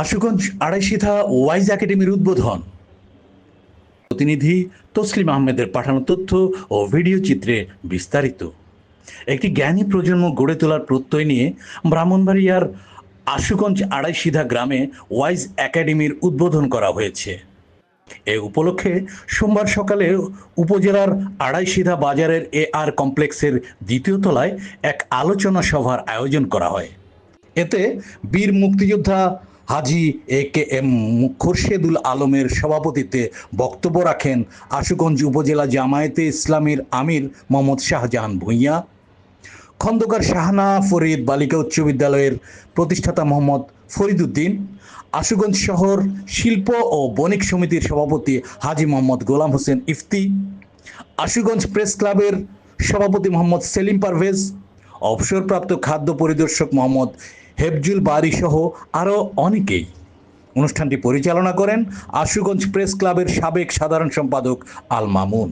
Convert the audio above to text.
Ashuganj আড়াইশিথা wise একাডেমির উদ্বোধন। প্রতিনিধি তসলিম আহমেদের পাঠানো তথ্য ও ভিডিও চিত্রে বিস্তারিত। একটি জ্ঞানী প্রজন্ম গড়ে তোলার প্রত্যয় নিয়ে ব্রাহ্মণবাড়িয়ার আশুগঞ্জ আড়াইশিধা গ্রামে ওয়াইজ একাডেমির উদ্বোধন করা হয়েছে। এ উপলক্ষে সোমবার সকালে উপজেলার আড়াইশিধা বাজারের এ আর কমপ্লেক্সের দ্বিতীয় তলায় এক আলোচনা সভার আয়োজন করা হয়। এতে বীর মুক্তিযোদ্ধা হাজি এ কে এম খোরশেদুল আলমের সভাপতিত্বে বক্তব্য রাখেন আশুগঞ্জ উপজেলা জামায়াতে ইসলামীর আমির মোহাম্মদ শাহজাহান ভূঁইয়া, খন্দকার শাহনা ফরিদ বালিকা উচ্চ বিদ্যালয়ের প্রতিষ্ঠাতা মোহাম্মদ ফরিদুদ্দিন, আশুগঞ্জ শহর শিল্প ও বণিক সমিতির সভাপতি হাজি মোহাম্মদ গোলাম হোসেন ইফতি, আশুগঞ্জ প্রেস ক্লাবের সভাপতি মোহাম্মদ সেলিম পারভেজ, অবসরপ্রাপ্ত খাদ্য পরিদর্শক মোহাম্মদ হেফজুল বারি সহ আরও অনেকেই। অনুষ্ঠানটি পরিচালনা করেন আশুগঞ্জ প্রেস ক্লাবের সাবেক সাধারণ সম্পাদক আল মামুন।